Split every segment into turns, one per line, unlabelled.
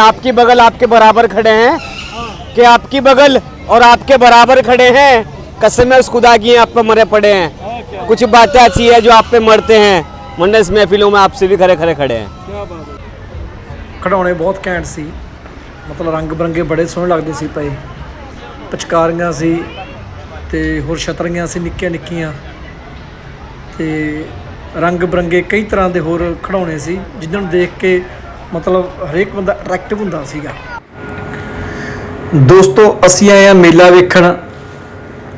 आपकी बगल आपके बराबर खड़े हैं कि आपकी बगल और आपके बराबर खड़े हैं कसम है उस खुदा की आप पे मरे पड़े हैं कुछ बातें ऐसी है जो आप पे मरते हैं वरना इस महफिलों में आपसे भी खड़े खड़े खड़े हैं
ਕੀ ਬਾਤ ਹੈ ਖਿਡੌਣੇ ਬਹੁਤ ਘੈਂਟ ਸੀ ਮਤਲਬ ਰੰਗ ਬਰੰਗੇ ਬੜੇ ਸੋਹਣੇ ਲੱਗਦੇ ਸੀ ਪਏ ਪਚਕਾਰੀਆਂ ਸੀ ਤੇ ਹੋਰ ਛਤਰੀਆਂ ਸੀ ਨਿੱਕੀਆਂ ਨਿੱਕੀਆਂ ਤੇ ਰੰਗ ਬਰੰਗੇ ਕਈ ਤਰ੍ਹਾਂ ਦੇ ਹੋਰ ਖਿਡੌਣੇ ਸੀ ਜਿਨ੍ਹਾਂ ਨੂੰ ਦੇਖ ਕੇ ਮਤਲਬ ਹਰੇਕ ਬੰਦਾ ਅਟਰੈਕਟਿਵ ਹੁੰਦਾ ਸੀਗਾ। ਦੋਸਤੋ, ਅਸੀਂ ਆਏ ਆ ਮੇਲਾ ਵੇਖਣ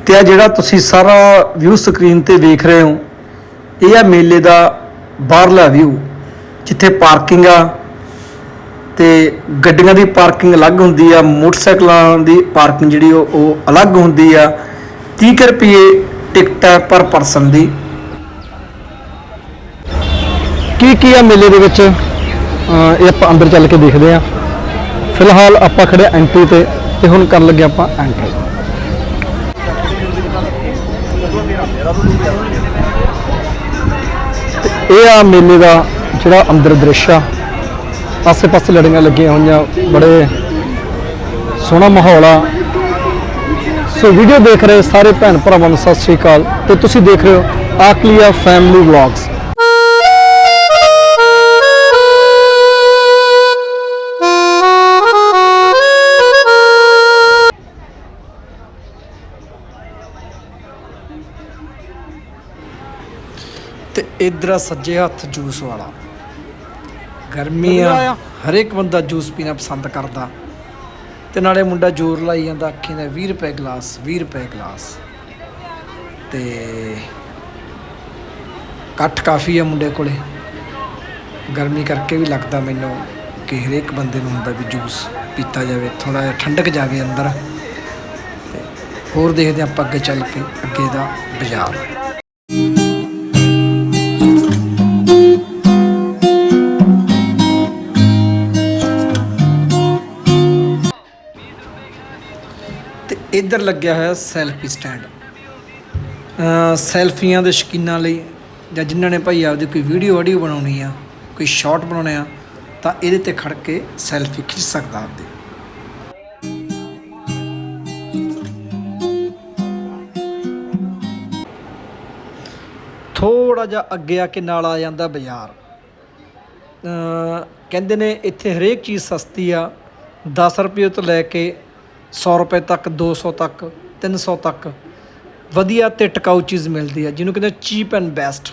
ਤੇ ਆ ਜਿਹੜਾ ਤੁਸੀਂ ਸਾਰਾ ਵਿਊ ਸਕਰੀਨ ਤੇ ਵੇਖ ਰਹੇ ਹੋ, ਇਹ ਆ ਮੇਲੇ ਦਾ ਬਾਹਰਲਾ ਵਿਊ ਜਿੱਥੇ ਪਾਰਕਿੰਗ ਆ ਤੇ ਗੱਡੀਆਂ ਦੀ ਪਾਰਕਿੰਗ ਅਲੱਗ ਹੁੰਦੀ ਆ, ਮੋਟਰਸਾਈਕਲਾਂ ਦੀ ਪਾਰਕਿੰਗ ਜਿਹੜੀ ਉਹ ਅਲੱਗ ਹੁੰਦੀ ਆ। 30 ਕੁ ਰੁਪਏ ਟਿਕਟ ਹੈ ਪਰ ਪਰਸਨ ਦੀ। ਕੀ ਕੀ ਆ ਮੇਲੇ ਦੇ ਵਿੱਚ? ਇਹ ਆਪਾਂ ਅੰਦਰ ਚੱਲ ਕੇ ਦੇਖਦੇ ਆ ਫਿਲਹਾਲ ਆਪਾਂ ਖੜੇ ਐਂਟਰੀ ਤੇ ਤੇ ਹੁਣ ਕਰਨ ਲੱਗੇ ਆਪਾਂ ਐਂਟਰੀ। ਇਹ ਆ ਮੇਲੇ ਦਾ ਜਿਹੜਾ ਅੰਦਰ ਦ੍ਰਿਸ਼ ਆ। ਆਸੇ ਪਾਸੇ ਲੜੀਆਂ ਲੱਗੀਆਂ ਹੋਈਆਂ, ਬੜੇ ਸੋਹਣਾ ਮਾਹੌਲ ਆ। ਸੋ ਵੀਡੀਓ ਦੇਖ ਰਹੇ ਸਾਰੇ ਭੈਣ ਭਰਾਵਾਂ ਨੂੰ ਸਤਿ ਸ਼੍ਰੀ ਅਕਾਲ। ਤੇ ਤੁਸੀਂ ਦੇਖ ਰਹੇ ਹੋ ਆਕਲੀਆ ਫੈਮਿਲੀ ਵਲੌਗਸ ਇਧਰ ਸੱਜੇ ਹੱਥ ਜੂਸ ਵਾਲਾ। ਗਰਮੀ ਆ। ਹਰ ਇੱਕ ਬੰਦਾ ਜੂਸ ਪੀਣਾ ਪਸੰਦ ਕਰਦਾ। ਤੇ ਨਾਲੇ ਮੁੰਡਾ ਜ਼ੋਰ ਲਾਈ ਜਾਂਦਾ ਅੱਖੀਂ ਦਾ 20 ਰੁਪਏ ਗਲਾਸ 20 ਰੁਪਏ ਗਲਾਸ। ਤੇ ਕੱਟ ਕਾਫੀ ਆ ਮੁੰਡੇ ਕੋਲੇ। ਗਰਮੀ ਕਰਕੇ ਵੀ ਲੱਗਦਾ ਮੈਨੂੰ ਕਿ ਹਰੇਕ ਬੰਦੇ ਨੂੰ ਹੁੰਦਾ ਵੀ ਜੂਸ ਪੀਤਾ ਜਾਵੇ ਥੋੜਾ ਜਿਹਾ ਠੰਡਕ ਜਾਵੇ ਅੰਦਰ। ਹੋਰ ਦੇਖਦੇ ਆਪਾਂ ਅੱਗੇ ਚੱਲ ਕੇ ਅੱਗੇ ਦਾ ਬਾਜ਼ਾਰ। ਇੱਧਰ ਲੱਗਿਆ ਹੋਇਆ ਸੈਲਫੀ ਸਟੈਂਡ। ਸੈਲਫੀਆਂ ਦੇ ਸ਼ੌਕੀਨਾਂ ਲਈ ਜਾਂ ਜਿਨ੍ਹਾਂ ਨੇ ਭਾਈ ਆਪਦੀ ਕੋਈ ਵੀਡੀਓ ਆਡੀਓ ਬਣਾਉਣੀ ਆ, ਕੋਈ ਸ਼ਾਰਟ ਬਣਾਉਣੇ ਆ, ਤਾਂ ਇਹਦੇ ਤੇ ਖੜ ਕੇ ਸੈਲਫੀ ਖਿੱਚ ਸਕਦਾ ਆਪਦੀ। ਥੋੜਾ ਜਿਹਾ ਅੱਗੇ ਆ ਕੇ ਨਾਲ ਆ ਜਾਂਦਾ ਬਾਜ਼ਾਰ। ਕਹਿੰਦੇ ਨੇ ਇੱਥੇ ਹਰੇਕ ਚੀਜ਼ ਸਸਤੀ ਆ 10 ਰੁਪਏ ਤੋਂ ਲੈ ਕੇ 100 ਰੁਪਏ ਤੱਕ 200 ਤੱਕ 300 ਤੱਕ। ਵਧੀਆ ਤੇ ਟਿਕਾਊ ਚੀਜ਼ ਮਿਲਦੀ ਹੈ, ਜਿਹਨੂੰ ਕਹਿੰਦੇ ਚੀਪ ਐਂਡ ਬੈਸਟ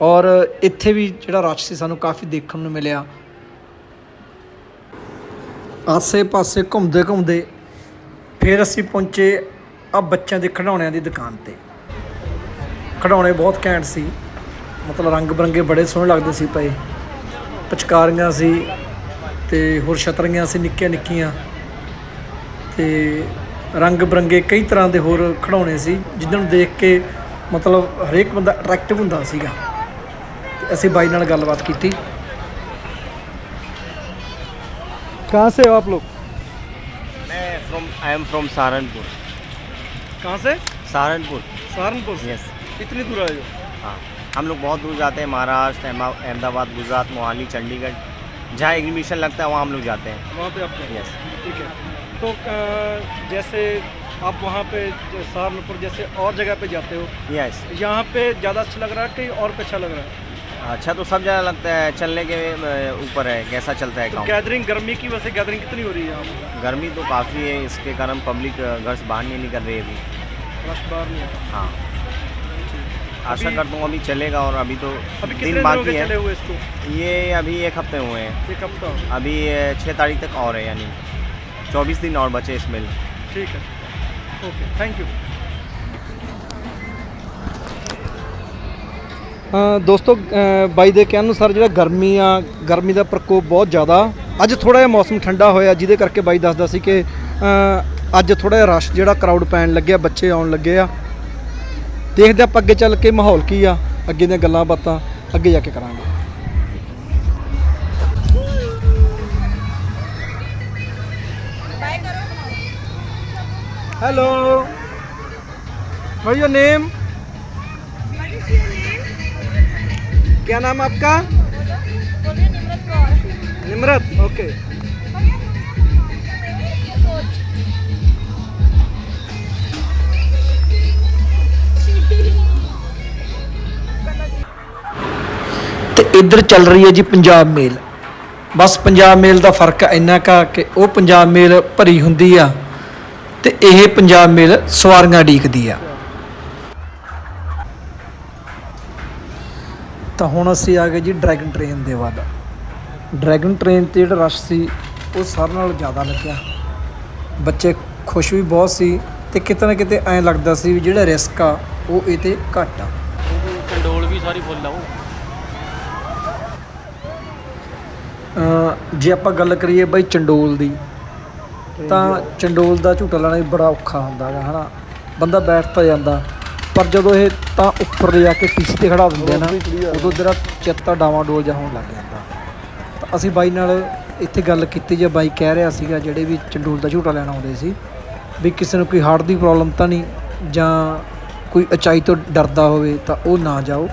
ਔਰ ਇੱਥੇ ਵੀ ਜਿਹੜਾ ਰਸ਼ ਸੀ ਸਾਨੂੰ ਕਾਫੀ ਦੇਖਣ ਨੂੰ ਮਿਲਿਆ। ਆਸੇ-ਪਾਸੇ ਘੁੰਮਦੇ ਘੁੰਮਦੇ ਫਿਰ ਅਸੀਂ ਪਹੁੰਚੇ ਆ ਬੱਚਿਆਂ ਦੇ ਖਿਡੌਣਿਆਂ ਦੀ ਦੁਕਾਨ ਤੇ। ਖਿਡੌਣੇ ਬਹੁਤ ਘੈਂਟ ਸੀ, ਮਤਲਬ ਰੰਗ ਬਰੰਗੇ ਬੜੇ ਸੋਹਣੇ ਲੱਗਦੇ ਸੀ ਪਏ। ਪਚਕਾਰੀਆਂ ਸੀ ਤੇ ਹੋਰ ਛਤਰੀਆਂ ਸੀ ਨਿੱਕੀਆਂ ਨਿੱਕੀਆਂ। ਤੇ ਰੰਗ ਬਰੰਗੇ ਕਈ ਤਰ੍ਹਾਂ ਦੇ ਹੋਰ ਖਿਡੌਣੇ ਸੀ ਜਿਨ੍ਹਾਂ ਨੂੰ ਦੇਖ ਕੇ ਮਤਲਬ ਹਰੇਕ ਬੰਦਾ ਅਟਰੈਕਟਿਵ ਹੁੰਦਾ ਸੀਗਾ ਤੇ ਅਸੀਂ ਬਾਈ ਨਾਲ ਗੱਲਬਾਤ ਕੀਤੀ ਕਹਾਂ ਸੇ ਹੋ ਆਪ ਲੋਗ
मैं from I am from Saharanpur
कहाँ से
सहारनपुर
सहारनपुर
यस
इतनी दूर आए हो
हाँ हम लोग बहुत दूर जाते हैं महाराष्ट्र अहमा- अहमदाबाद गुजरात मोहाली चंडीगढ़ जहाँ एग्जीबिशन लगता है वहाँ हम लोग जाते हैं।
वहाँ पे आप
यस
ठीक है। तो अ, जैसे आप वहाँ पे सहारनपुर जैसे और जगह पे जाते हो?
यस
यहाँ पे ज़्यादा अच्छा लग रहा है कहीं और पे अच्छा लग रहा है?
अच्छा तो सब जगह लगता है चलने के अ, ऊपर है कैसा चलता है
तो
काम
गैदरिंग गर्मी की वजह से गैदरिंग कितनी हो रही है यहाँ पे?
गर्मी तो काफ़ी है इसके कारण पब्लिक अ, घर से बाहर नहीं निकल रही है अभी।
रश बाहर नहीं है।
हाँ। आशा
अभी-
करता हूँ अभी चलेगा और अभी तो
अभी कितने
दिन
दिन हो
बाकी
गए चले
है
हुए इसको
ये अभी एक हफ्ते हुए हैं
एक हफ्ता हो
अभी छः तारीख तक और है यानी चौबीस दिन और बचे इसमें
ठीक है ओके थैंक यू ਦੋਸਤੋ ਅ, ਬਾਈ ਦੇ ਕਹਿਣ ਅਨੁਸਾਰ ਜਿਹੜਾ ਗਰਮੀ ਆ ਗਰਮੀ ਦਾ ਪ੍ਰਕੋਪ ਬਹੁਤ ਜ਼ਿਆਦਾ ਅੱਜ ਥੋੜਾ ਜਿਹਾ ਮੌਸਮ ਠੰਡਾ ਹੋਇਆ ਜਿਹਦੇ ਕਰਕੇ ਬਾਈ ਦੱਸਦਾ ਸੀ ਕਿ ਅ, ਅੱਜ ਥੋੜਾ ਜਿਹਾ ਰਸ਼ ਜਿਹੜਾ ਕਰਾਊਡ ਪੈਣ ਲੱਗਿਆ ਬੱਚੇ ਆਉਣ ਲੱਗੇ ਆ ਦੇਖਦੇ ਆਪਾਂ ਅੱਗੇ ਚੱਲ ਕੇ ਮਾਹੌਲ ਕੀ ਆ ਅੱਗੇ ਦੀਆਂ ਗੱਲਾਂ ਬਾਤਾਂ ਅੱਗੇ ਜਾ ਕੇ ਕਰਾਂਗੇ हेलो व्हाट योर नेम क्या नाम आपका निम्रत ओके ਇੱਧਰ ਚੱਲ ਰਹੀ ਹੈ ਜੀ ਪੰਜਾਬ ਮੇਲ। ਬਸ ਪੰਜਾਬ ਮੇਲ ਦਾ ਫ਼ਰਕ ਇੰਨਾ ਕਾ ਕਿ ਉਹ ਪੰਜਾਬ ਮੇਲ ਭਰੀ ਹੁੰਦੀ ਆ ਤੇ ਇਹ ਪੰਜਾਬ ਮੇਲ ਸਵਾਰੀਆਂ ਢੀਕਦੀ ਆ। ਤਾਂ ਹੁਣ ਅਸੀਂ ਆ ਗਏ ਜੀ ਡਰੈਗਨ ਟ੍ਰੇਨ ਦੇ ਵੱਲ। ਡਰੈਗਨ ਟ੍ਰੇਨ ਤੇ ਜਿਹੜਾ ਰਸ਼ ਸੀ, ਉਹ ਸਾਰਿਆਂ ਨਾਲੋਂ ਜ਼ਿਆਦਾ ਲੱਗਿਆ। ਬੱਚੇ ਖੁਸ਼ ਵੀ ਬਹੁਤ ਸੀ ਤੇ ਕਿਤੇ ਨਾ ਕਿਤੇ ਐਂ ਲੱਗਦਾ ਸੀ ਵੀ ਜਿਹੜਾ ਰਿਸਕ ਆ, ਉਹ ਇਹ ਤੇ ਘੱਟ ਆ।
ਚੰਡੋਲ ਵੀ ਸਾਰੀ ਫੁੱਲ ਆ ਉਹ।
ਜੇ ਆਪਾਂ ਗੱਲ ਕਰੀਏ ਬਾਈ ਚੰਡੋਲ ਦੀ ਤਾਂ ਚੰਡੋਲ ਦਾ ਝੂਟਾ ਲੈਣਾ ਵੀ ਬੜਾ ਔਖਾ ਹੁੰਦਾ ਹੈ ਹਨਾ? ਬੰਦਾ ਬੈਠ ਤਾਂ ਜਾਂਦਾ ਪਰ ਜਦੋਂ ਇਹ ਤਾਂ ਉੱਪਰ ਲਿਆ ਕੇ ਟੀਸੀ ਤੇ ਖੜਾ ਦਿੰਦੇ ਆ ਨਾ ਉਦੋਂ ਤੇਰਾ ਚਿੱਤਾ ਡਾਵਾਂ ਡੋਲ ਜਾ ਹੋਣ ਲੱਗ ਜਾਂਦਾ। ਤਾਂ ਅਸੀਂ ਬਾਈ ਨਾਲ ਇੱਥੇ ਗੱਲ ਕੀਤੀ ਜੇ ਬਾਈ ਕਹਿ ਰਿਹਾ ਸੀਗਾ ਜਿਹੜੇ ਵੀ ਚੰਡੋਲ ਦਾ ਝੂਟਾ ਲੈਣ ਆਉਂਦੇ ਸੀ ਵੀ ਕਿਸੇ ਨੂੰ ਕੋਈ ਹਾਰਟ ਦੀ ਪ੍ਰੋਬਲਮ ਤਾਂ ਨਹੀਂ ਜਾਂ ਕੋਈ ਉਚਾਈ ਤੋਂ ਡਰਦਾ ਹੋਵੇ ਤਾਂ ਉਹ ਨਾ ਜਾਓ।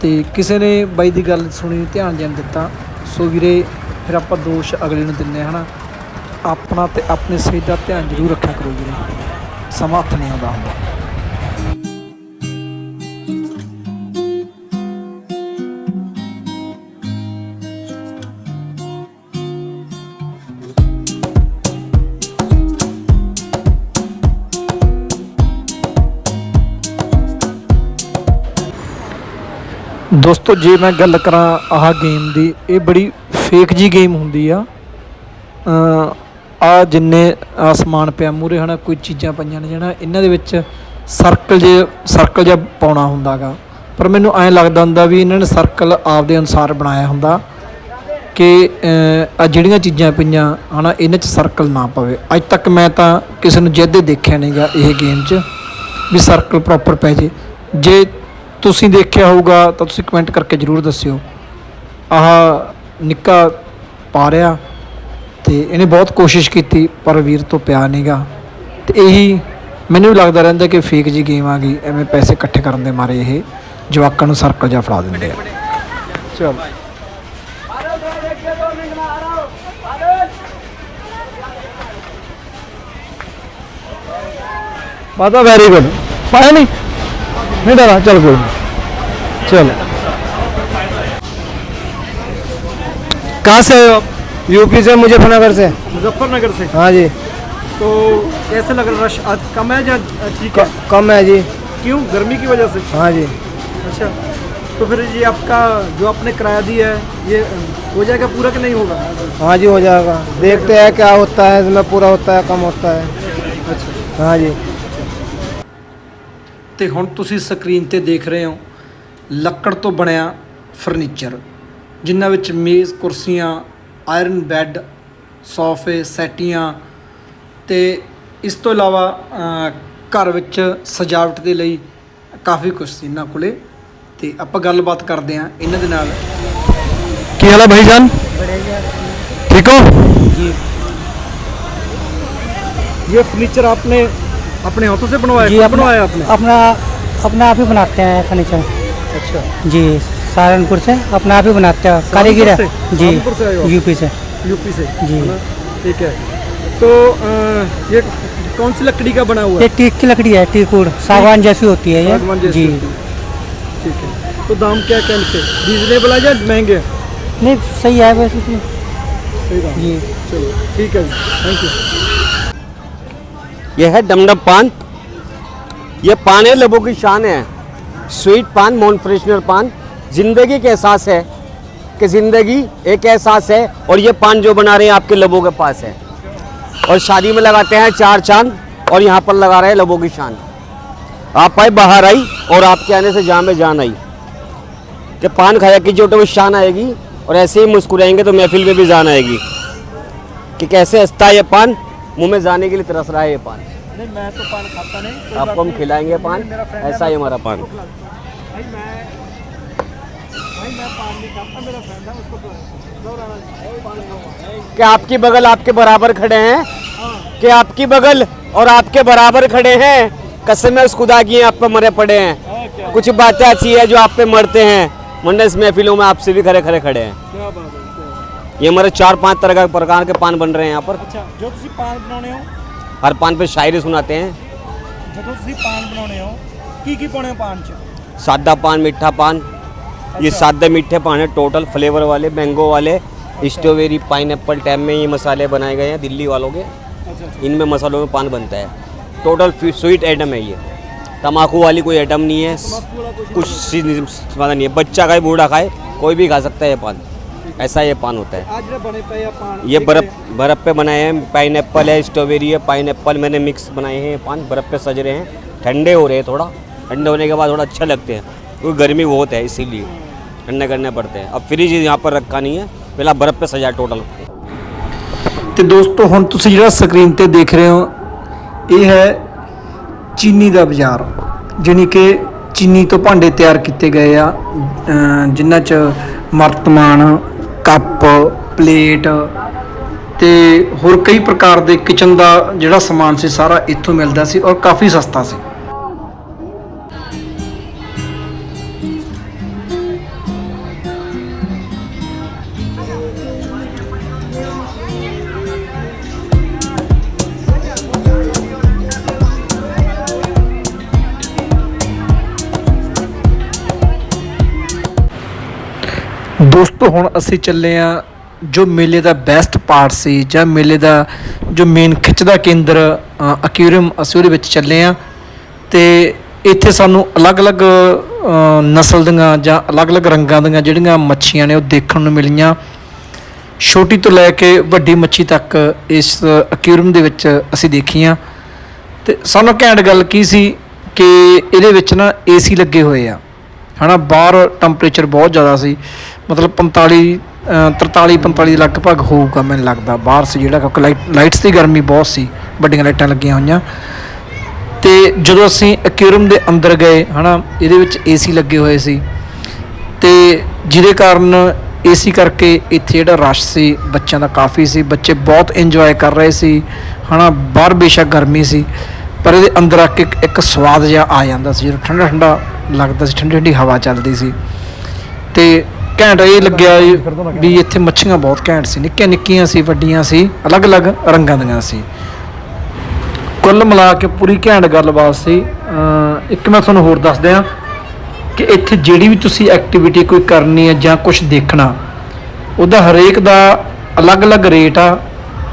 ਤੇ ਕਿਸੇ ਨੇ ਬਾਈ ਦੀ ਗੱਲ ਸੁਣੀ ਧਿਆਨ ਜਨ ਦਿੱਤਾ। ਸੋ ਵੀਰੇ, ਫਿਰ ਆਪਾਂ ਦੋਸ਼ ਅਗਲੇ ਨੂੰ ਦਿੰਨੇ ਹਨਾ ਆਪਣਾ ਤੇ ਆਪਣੀ ਸਿਹਤ ਦਾ ਧਿਆਨ ਜ਼ਰੂਰ ਰੱਖਿਆ ਕਰੋ ਵੀਰੇ। ਸਮਾਂ ਹੱਥ ਨਹੀਂ ਆਉਂਦਾ। ਹੁੰਦਾ ਦੋਸਤੋ, ਜੇ ਮੈਂ ਗੱਲ ਕਰਾਂ ਆਹ ਗੇਮ ਦੀ, ਇਹ ਬੜੀ ਫੇਕ ਜੀ ਗੇਮ ਹੁੰਦੀ ਆ। ਆ ਜਿੰਨੇ ਆਸਮਾਨ ਪਿਆ ਮੂਰੇ ਹਨਾ, ਕੋਈ ਚੀਜ਼ਾਂ ਪਈਆਂ ਨੇ ਜਿਹੜਾ ਇਹਨਾਂ ਦੇ ਵਿੱਚ ਸਰਕਲ ਜੇ ਸਰਕਲ ਜਿਹਾ ਪਾਉਣਾ ਹੁੰਦਾਗਾ ਪਰ ਮੈਨੂੰ ਐਂ ਲੱਗਦਾ ਹੁੰਦਾ ਵੀ ਇਹਨਾਂ ਨੇ ਸਰਕਲ ਆਪਦੇ ਅਨੁਸਾਰ ਬਣਾਇਆ ਹੁੰਦਾ ਕਿ ਆ ਜਿਹੜੀਆਂ ਚੀਜ਼ਾਂ ਪਈਆਂ, ਹਨਾ, ਇਹਨਾਂ 'ਚ ਸਰਕਲ ਨਾ ਪਵੇ। ਅੱਜ ਤੱਕ ਮੈਂ ਤਾਂ ਕਿਸੇ ਨੂੰ ਜਿੱਦੇ ਦੇਖਿਆ ਨਹੀਂਗਾ ਇਹ ਗੇਮ 'ਚ ਵੀ ਸਰਕਲ ਪ੍ਰੋਪਰ ਪੈ ਜੇ। ਜੇ ਤੁਸੀਂ ਦੇਖਿਆ ਹੋਊਗਾ ਤਾਂ ਤੁਸੀਂ ਕਮੈਂਟ ਕਰਕੇ ਜਰੂਰ ਦੱਸਿਓ। ਆਹ ਨਿੱਕਾ ਪਾ ਰਿਹਾ ਤੇ ਇਹਨੇ ਬਹੁਤ ਕੋਸ਼ਿਸ਼ ਕੀਤੀ, ਪਰ ਵੀਰ ਤੋਂ ਪਿਆ ਨਹੀਂਗਾ ਤੇ ਇਹੀ ਮੈਨੂੰ ਵੀ ਲੱਗਦਾ ਰਹਿੰਦਾ ਕਿ ਫੇਕ ਜੀ ਗੇਮ ਆ ਗਈ, ਐਵੇਂ ਪੈਸੇ ਇਕੱਠੇ ਕਰਨ ਦੇ ਮਾਰੇ ਇਹ, ਜਵਾਕਾਂ ਨੂੰ ਸਰਕਲ ਜਾ ਫੜਾ ਦਿੰਦੇ ਆ। ਚਲ। ਬਾਦਾ ਵੈਰੀ ਗੁੱਡ ਪਾਇਆ ਨਹੀਂ? नहीं डरा चल कोई नहीं। चलो। कहाँ से आए हो आप?
यूपी से मुजफ्फरनगर से?
मुजफ्फरनगर से।
हाँ जी।
तो कैसे लग रहा रश? आज कम है या ठीक है?
कम है जी।
क्यों? गर्मी की वजह से।
हाँ जी।
अच्छा तो फिर ये आपका जो आपने किराया दिया है ये हो जाएगा पूरा कि नहीं होगा?
हाँ जी हो जाएगा। देखते हैं क्या होता है इसमें पूरा होता है कम होता है।
अच्छा।
हाँ जी।
ਤੇ ਹੁਣ ਤੁਸੀਂ ਸਕਰੀਨ ਤੇ ਦੇਖ ਰਹੇ ਹੋ ਲੱਕੜ ਤੋਂ ਬਣਿਆ ਫਰਨੀਚਰ ਜਿਨ੍ਹਾਂ ਵਿੱਚ ਮੇਜ਼ ਕੁਰਸੀਆਂ ਆਇਰਨ ਬੈੱਡ ਸੋਫੇ ਸੈਟੀਆਂ ਤੇ ਇਸ ਤੋਂ ਇਲਾਵਾ ਅ, ਘਰ ਵਿੱਚ ਸਜਾਵਟ ਦੇ ਲਈ ਕਾਫੀ ਕੁਝ ਸੀ ਇਹਨਾਂ ਕੋਲੇ ਤੇ ਆਪਾਂ ਗੱਲਬਾਤ ਕਰਦੇ ਹਾਂ ਇਹਨਾਂ ਦੇ ਨਾਲ ਕੀ ਹਾਲ ਹੈ ਭਾਈ ਜਾਨ ਠੀਕ ਹੋ
जी
ये फर्नीचर आपने अपने हाथों से बनवाया
जी
बनवाया आपने?
अपना अपना आप ही बनाते हैं फर्नीचर
अच्छा।
जी सहारनपुर से अपना आप ही बनाते हैं। कारीगर है। जी? यूपी से।
यूपी से?
जी।
ठीक है। तो ये कौन सी लकड़ी का बना हुआ
ये
है
टीक की लकड़ी है टीकुड़ सागवान जैसी होती है ये। जी।
ठीक है। तो दाम क्या क्या लिखे रीजनेबल है या महँगे
नहीं सही है वैसे तो।
सही
जी।
चलो ठीक है थैंक यू
ये है डमडम पान। ये पान है, लबों की शान है। स्वीट पान, मॉन फ्रेशनर पान। ज़िंदगी के एहसास है कि ज़िंदगी एक एहसास है और ये पान जो बना रहे हैं आपके लबों के पास है। और शादी में लगाते हैं चार चाँद और यहाँ पर लगा रहे हैं लबों की शान। आप आए, बाहर आई और आपके आने से जहाँ में जान आई। कि पान खाया कीजिए तो शान आएगी और ऐसे ही मुस्कुराएँगे तो महफिल में भी जान आएगी। कि कैसे हंसता है ये पान? मुँह में जाने के लिए तरस रहा है ये पान।
नहीं मैं तो पान खाता नहीं
आपको हम खिलाएँगे पान?
है,
ऐसा ही हमारा पान।
भाई मैं भाई मैं पान नहीं खाता मेरा फ्रेंड है उसको तो
आपकी बगल आपके बराबर खड़े हैं? कि आपकी बगल और आपके बराबर खड़े हैं? कसम है उस खुदा की आप पे मरे पड़े हैं। कुछ बातें ऐसी है जो आप पे मरते हैं। इस महफिलों में आपसे भी खड़े खड़े खड़े हैं
क्या है। क्या
ये हमारे चार पांच तरह का प्रकार के पान बन रहे हैं यहाँ पर
ਅੱਛਾ ਜੋ ਤੁਸੀਂ ਪਾਨ ਬਣਾਉਣੇ ਹੋ
हर पान पे शायरी सुनाते हैं
ਜਦੋਂ ਤੁਸੀਂ ਪਾਨ ਬਣਾਉਣੇ ਹੋ ਕੀ ਕੀ ਪਾਉਣੇ ਹੋ ਪਾਨ ਚ
सादा पान मीठा पान ये सादे मीठे पान है टोटल फ्लेवर वाले मैंगो वाले स्ट्रॉबेरी पाइन टाइप में ये मसाले बनाए गए हैं दिल्ली वालों के इनमें मसालों में पान बनता है टोटल स्वीट आइटम है ये तम्बाकू वाली कोई आइटम नहीं है कुछ चीज़ नहीं वाला नहीं है बच्चा खाए बूढ़ा खाए कोई भी खा सकता है ये पान ऐसा ये पान होता है
ਆ ਜਿਹੜੇ ਬਣੇ ਪਏ ਆ ਪਾਨ
ये बर्फ बर्फ पे बनाए हैं पाइन है स्ट्रॉबेरी है पाइन मैंने मिक्स बनाए हैं ये पान बर्फ पे सज रहे हैं ठंडे हो रहे हैं थोड़ा ठंडे होने के बाद थोड़ा अच्छा लगते हैं क्योंकि गर्मी बहुत है इसीलिए ठंडे करने पड़ते हैं अब फ्रिज यहाँ पर रखा नहीं है पहला बर्फ पे सजा टोटल
ਤੇ ਦੋਸਤੋ ਹੁਣ ਤੁਸੀਂ ਜਿਹੜਾ ਸਕਰੀਨ ਤੇ ਦੇਖ ਰਹੇ ਹੋ ਇਹ ਹੈ ਚੀਨੀ ਦਾ ਬਾਜ਼ਾਰ ਜਾਣੀ ਕਿ ਚੀਨੀ ਤੋਂ ਭਾਂਡੇ ਤਿਆਰ ਕੀਤੇ ਗਏ ਆ ਅਮ ਜਿਨ੍ਹਾਂ 'ਚ ਮਰਤਮਾਨ ਕੱਪ, ਪਲੇਟ ਤੇ ਹੋਰ ਕਈ ਪ੍ਰਕਾਰ ਦੇ ਕਿਚਨ ਦਾ ਜਿਹੜਾ ਸਮਾਨ ਸੀ, ਸਾਰਾ ਇੱਥੋਂ ਮਿਲਦਾ ਸੀ ਔਰ ਕਾਫੀ ਸਸਤਾ ਸੀ। ਦੋਸਤੋ, ਹੁਣ ਅਸੀਂ ਚੱਲੇ ਆ ਜੋ ਮੇਲੇ ਦਾ ਬੈਸਟ ਪਾਰਟ ਸੀ ਜਾਂ ਮੇਲੇ ਦਾ ਜੋ ਮੇਨ ਖਿੱਚ ਦਾ ਕੇਂਦਰ ਅਕਿਊਰੀਅਮ ਅਸੀਂ ਉਹਦੇ ਵਿੱਚ ਚੱਲੇ ਆ। ਤੇ ਇੱਥੇ ਸਾਨੂੰ ਅਲੱਗ-ਅਲੱਗ ਨਸਲ ਦੀਆਂ ਜਾਂ ਅਲੱਗ-ਅਲੱਗ ਰੰਗਾਂ ਦੀਆਂ ਜਿਹੜੀਆਂ ਮੱਛੀਆਂ ਨੇ ਉਹ ਦੇਖਣ ਨੂੰ ਮਿਲੀਆਂ। ਛੋਟੀ ਤੋਂ ਲੈ ਕੇ ਵੱਡੀ ਮੱਛੀ ਤੱਕ ਇਸ ਅਕਿਊਰੀਅਮ ਦੇ ਵਿੱਚ ਅਸੀਂ ਦੇਖੀਆਂ। ਤੇ ਸਾਨੂੰ ਘੈਂਟ ਗੱਲ ਕੀ ਸੀ ਕਿ ਇਹਦੇ ਵਿੱਚ ਨਾ ਏਸੀ ਲੱਗੇ ਹੋਏ ਆ। ਹਨਾ, ਬਾਹਰ ਟੈਂਪਰੇਚਰ ਬਹੁਤ ਜ਼ਿਆਦਾ ਸੀ। ਮਤਲਬ 45 ਅ, 43 45 ਲਗਭਗ ਹੋਊਗਾ ਮੈਨੂੰ ਲੱਗਦਾ। ਬਾਹਰ ਸੀ ਜਿਹੜਾ ਕਿਉਂਕਿ ਲਾਈਟ ਲਾਈਟਸ ਦੀ ਗਰਮੀ ਬਹੁਤ ਸੀ ਵੱਡੀਆਂ ਲਾਈਟਾਂ ਲੱਗੀਆਂ ਹੋਈਆਂ। ਤੇ ਜਦੋਂ ਅਸੀਂ ਐਕਿਊਰੀਅਮ ਦੇ ਅੰਦਰ ਗਏ ਹਨਾ ਇਹਦੇ ਵਿੱਚ ਏਸੀ ਲੱਗੇ ਹੋਏ ਸੀ। ਤੇ ਜਿਹਦੇ ਕਾਰਨ ਏਸੀ ਕਰਕੇ ਇੱਥੇ ਜਿਹੜਾ ਰਸ਼ ਸੀ ਬੱਚਿਆਂ ਦਾ ਕਾਫੀ ਸੀ ਬੱਚੇ ਬਹੁਤ ਇੰਜੋਏ ਕਰ ਰਹੇ ਸੀ ਹਨਾ ਬਾਹਰ ਬੇਸ਼ੱਕ ਗਰਮੀ ਸੀ ਪਰ ਇਹਦੇ ਅੰਦਰ ਆ ਕੇ ਇੱਕ- ਇੱਕ ਸਵਾਦ ਜਿਹਾ ਆ ਜਾਂਦਾ ਸੀ ਜਦੋਂ ਠੰਡਾ ਠੰਡਾ ਲੱਗਦਾ ਸੀ ਠੰਡੀ ਠੰਡੀ ਹਵਾ ਚੱਲਦੀ ਸੀ। ਤੇ ਘੈਂਟ ਇਹ ਲੱਗਿਆ ਵੀ ਇੱਥੇ ਮੱਛੀਆਂ ਬਹੁਤ ਘੈਂਟ ਸੀ ਨਿੱਕੀਆਂ ਨਿੱਕੀਆਂ ਸੀ ਵੱਡੀਆਂ ਸੀ ਅਲੱਗ-ਅਲੱਗ ਰੰਗਾਂ ਦੀਆਂ ਸੀ। ਕੁੱਲ ਮਿਲਾ ਕੇ ਪੂਰੀ ਘੈਂਟ ਗੱਲਬਾਤ ਸੀ। ਇੱਕ ਮੈਂ ਤੁਹਾਨੂੰ ਹੋਰ ਦੱਸ ਦਿਆਂ ਕਿ ਇੱਥੇ ਜਿਹੜੀ ਵੀ ਤੁਸੀਂ ਐਕਟੀਵਿਟੀ ਕੋਈ ਕਰਨੀ ਹੈ ਜਾਂ ਕੁਝ ਦੇਖਣਾ ਉਹਦਾ ਹਰੇਕ ਦਾ ਅਲੱਗ-ਅਲੱਗ ਰੇਟ ਆ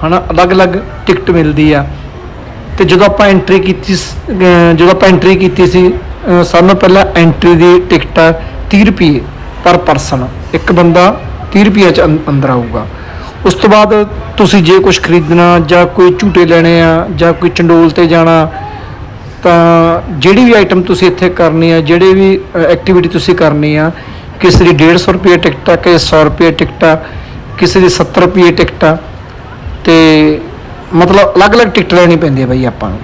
ਹਨਾ ਅਲੱਗ-ਅਲੱਗ ਟਿਕਟ ਮਿਲਦੀ ਆ। ਤੇ ਜਦੋਂ ਆਪਾਂ ਐਂਟਰੀ ਕੀਤੀ ਜਦੋਂ ਆਪਾਂ ਐਂਟਰੀ ਕੀਤੀ ਸੀ ਅਹ ਸਾਨੂੰ ਪਹਿਲਾਂ ਐਂਟਰੀ ਦੀ ਟਿਕਟ ਆ 30 ਰੁਪਏ ਪਰ ਪਰਸਨ, ਇੱਕ ਬੰਦਾ 30 ਰੁਪਏ ਚ ਅੰ- ਅੰਦਰ ਆਊਗਾ। ਉਸ ਤੋਂ ਬਾਅਦ ਤੁਸੀਂ ਜੇ ਕੁਝ ਖਰੀਦਣਾ ਜਾਂ ਕੋਈ ਝੂਟੇ ਲੈਣੇ ਆ ਜਾਂ ਕੋਈ ਚੰਡੋਲ ਤੇ ਜਾਣਾ, ਤਾਂ ਜਿਹੜੀ ਵੀ ਆਈਟਮ ਤੁਸੀਂ ਇੱਥੇ ਕਰਨੀ ਆ, ਜਿਹੜੀ ਵੀ ਐਕਟੀਵਿਟੀ ਤੁਸੀਂ ਕਰਨੀ ਆ, ਕਿਸੇ ਦੀ 150 ਰੁਪਏ ਟਿਕਟ ਆ, ਕਿਸੇ 100 ਰੁਪਏ ਟਿਕਟ ਆ, ਕਿਸੇ ਦੀ 70 ਰੁਪਏ ਟਿਕਟ ਆ, ਤੇ ਮਤਲਬ ਅਲੱਗ-ਅਲੱਗ ਟਿਕਟ ਲੈਣੀ ਪੈਂਦੀ ਹੈ ਬਈ ਆਪਾਂ ਨੂੰ।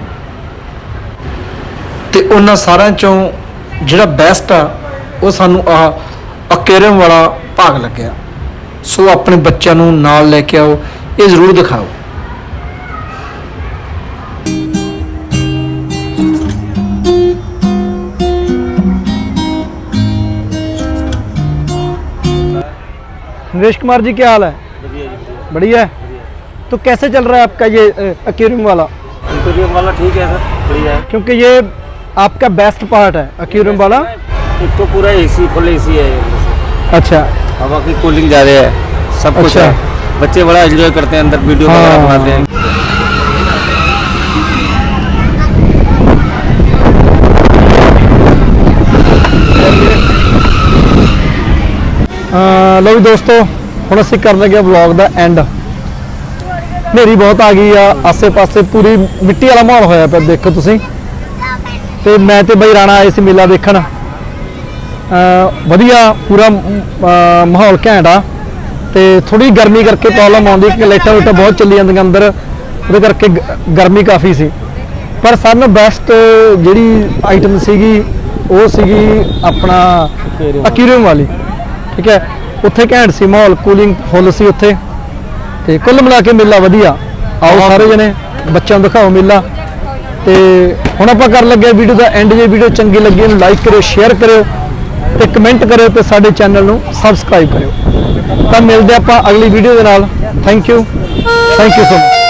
ਤੇ ਉਹਨਾਂ ਸਾਰਿਆਂ ਚੋਂ ਜਿਹੜਾ ਬੈਸਟ ਆ, ਉਹ ਸਾਨੂੰ ਆ ਅਕੇਰਮ ਵਾਲਾ ਭਾਗ ਲੱਗਿਆ ਸੋ ਆਪਣੇ ਬੱਚਿਆਂ ਨੂੰ ਨਾਲ ਲੈ ਕੇ ਆਓ ਇਹ ਜ਼ਰੂਰ ਦਿਖਾਓ नरेश कुमार जी क्या हाल है बढ़िया है तो कैसे चल रहा है आपका ये अक्यूरियम वाला
इंटीरियर वाला ठीक है सर बढ़िया है
क्योंकि ये आपका बेस्ट पार्ट है अक्यूरियम वाला
एक तो पूरा एसी फुल एसी है
अच्छा
हवा की कूलिंग ज़्यादा है सब कुछ
अच्छा।
है बच्चे बड़ा एंजॉय करते हैं अंदर वीडियो
हाँ।
वगैरह बनाते हैं
ਅਹ ਲਓ ਵੀ ਦੋਸਤੋ ਹੁਣ ਅਸੀਂ ਕਰਨ ਲੱਗੇ ਵਲੌਗ ਦਾ ਐਂਡ ਹਨੇਰੀ ਬਹੁਤ ਆ ਗਈ ਆ ਆਸੇ-ਪਾਸੇ ਪੂਰੀ ਮਿੱਟੀ ਵਾਲਾ ਮਾਹੌਲ ਹੋਇਆ ਪਿਆ ਦੇਖੋ ਤੁਸੀਂ ਤੇ ਮੈਂ ਤੇ ਬਈ ਰਾਣਾ ਆਏ ਸੀ ਮੇਲਾ ਦੇਖਣ ਅਹ ਵਧੀਆ ਪੂਰਾ ਮਾਹੌਲ ਘੈਂਟ ਆ। ਤੇ ਥੋੜੀ ਗਰਮੀ ਕਰਕੇ ਪ੍ਰੋਬਲਮ ਆਉਂਦੀ ਕਿ ਲਾਈਟਾਂ ਲੂਟਾਂ ਬਹੁਤ ਚੱਲੀ ਜਾਂਦੀਆਂ ਅੰਦਰ ਉਹਦੇ ਕਰਕੇ ਗਰਮੀ ਕਾਫੀ ਸੀ। ਪਰ ਸਾਰਿਆਂ ਨਾਲੋਂ ਬੈਸਟ ਜਿਹੜੀ ਆਈਟਮ ਸੀਗੀ ਉਹ ਸੀਗੀ ਆਪਣਾ ਅਕੀਰੀਅਮ ਵਾਲੀ। ਠੀਕ ਹੈ? ਉੱਥੇ ਘੈਂਟ ਸੀ ਮਾਹੌਲ ਕੂਲਿੰਗ ਫੁੱਲ ਸੀ ਉੱਥੇ। ਤੇ ਕੁੱਲ ਮਿਲਾ ਕੇ ਮੇਲਾ ਵਧੀਆ। ਆਓ ਸਾਰੇ ਜਣੇ ਬੱਚਿਆਂ ਨੂੰ ਦਿਖਾਓ ਮੇਲਾ। ਤੇ ਹੁਣ ਆਪਾਂ ਕਰਨ ਲੱਗੇ ਵੀਡੀਓ ਦਾ ਐਂਡ ਜੇ ਵੀਡੀਓ ਚੰਗੀ ਲੱਗੀ ਇਹਨੂੰ ਲਾਈਕ ਕਰਿਓ ਸ਼ੇਅਰ ਕਰਿਓ। ਤੇ ਕਮੈਂਟ ਕਰਿਓ ਤੇ ਸਾਡੇ ਚੈਨਲ ਨੂੰ ਸਬਸਕ੍ਰਾਈਬ ਕਰਿਓ। ਤਾਂ ਮਿਲਦੇ ਆਪਾਂ ਅਗਲੀ ਵੀਡੀਓ ਦੇ ਨਾਲ। Thank you thank you so much